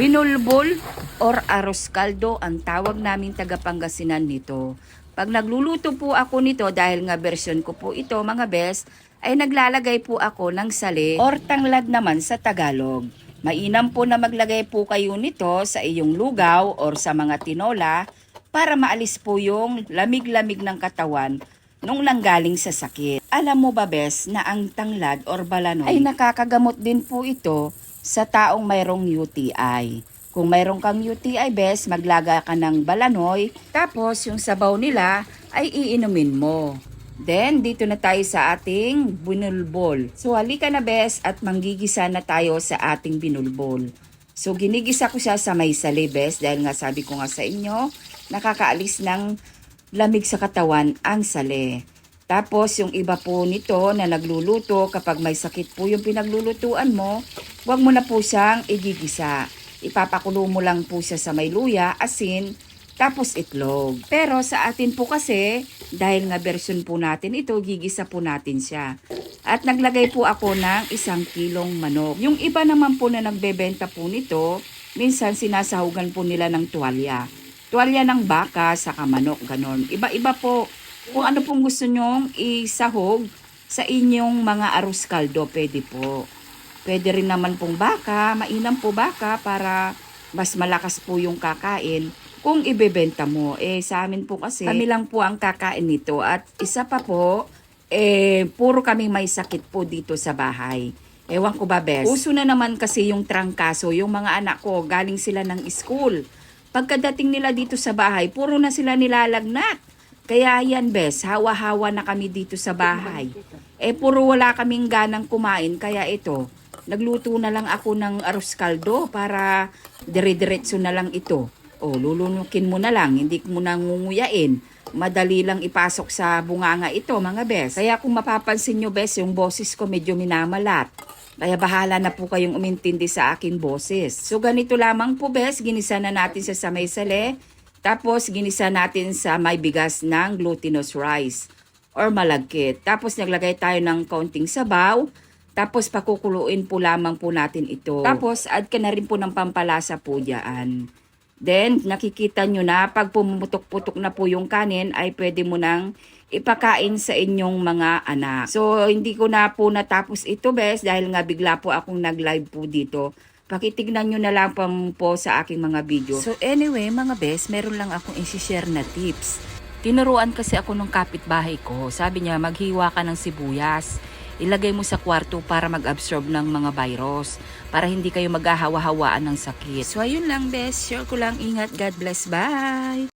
Binulbol or arroz caldo ang tawag naming taga Pangasinan nito. Pag nagluluto po ako nito dahil nga version ko po ito mga best, ay naglalagay po ako ng sali or tanglad naman sa Tagalog. Mainam po na maglagay po kayo nito sa iyong lugaw or sa mga tinola para maalis po yung lamig-lamig ng katawan nung nanggaling sa sakit. Alam mo ba, Bes, na ang tanglad or balanoy ay nakakagamot din po ito sa taong mayroong UTI. Kung mayroong kang UTI, Bes, maglaga ka ng balanoy, tapos yung sabaw nila ay iinumin mo. Then, dito na tayo sa ating binulbol. So, halika na, Bes, at manggigisa na tayo sa ating binulbol. So, ginigisa ko siya sa may sali, Bes, dahil nga sabi ko nga sa inyo, nakakaalis ng lamig sa katawan ang sali. Tapos yung iba po nito na nagluluto, kapag may sakit po yung pinaglulutuan mo, huwag mo na po siyang igigisa. Ipapakulo mo lang po siya sa may luya, asin, tapos itlog. Pero sa atin po kasi, dahil nga version po natin ito, gigisa po natin siya. At naglagay po ako ng isang kilong manok. Yung iba naman po na nagbebenta po nito, minsan sinasahugan po nila ng tuwalya. Tuwalya ng baka sa manok, ganon. Iba-iba po. Kung ano pong gusto nyong isahog sa inyong mga arroz kaldo, pwede po. Pwede rin naman pong baka, mainam po baka para mas malakas po yung kakain kung ibebenta mo. Eh sa amin po kasi kami lang po ang kakain nito at isa pa po eh puro kami may sakit po dito sa bahay. Ewan ko ba, Bes? Uso na naman kasi yung trangkaso. Yung mga anak ko, galing sila ng school. Pagkadating nila dito sa bahay, puro na sila nilalagnat. Kaya yan, Bes, hawa-hawa na kami dito sa bahay. Eh, puro wala kaming ganang kumain, kaya ito, nagluto na lang ako ng arroz caldo para dire-diretso na lang ito. O, lulunukin mo na lang, hindi mo na ngunguyain. Madali lang ipasok sa bunganga ito, mga bes. Kaya kung mapapansin nyo, bes, yung boses ko medyo minamalat. Kaya bahala na po kayong umintindi sa aking boses. So, ganito lamang po, bes. Ginisa na natin sa samay sale. Tapos, ginisa natin sa may bigas ng glutinous rice or malagkit. Tapos, naglagay tayo ng kaunting sabaw. Tapos, pakukuluin po lamang po natin ito. Tapos, add ka na rin po ng pampalasa po dyan. Then, nakikita nyo na pag pumutok-putok na po yung kanin, ay pwede mo nang ipakain sa inyong mga anak. So, hindi ko na po natapos ito, bes, dahil nga bigla po akong nag-live po dito. Pakitignan nyo na lang pang po sa aking mga video. So anyway, mga bes, meron lang akong isi-share na tips. Tinuruan kasi ako ng kapitbahay ko. Sabi niya, maghiwa ka ng sibuyas. Ilagay mo sa kwarto para mag-absorb ng mga virus. Para hindi kayo maghahawa-hawaan ng sakit. So ayun lang, bes. Share ko lang. Ingat. God bless. Bye!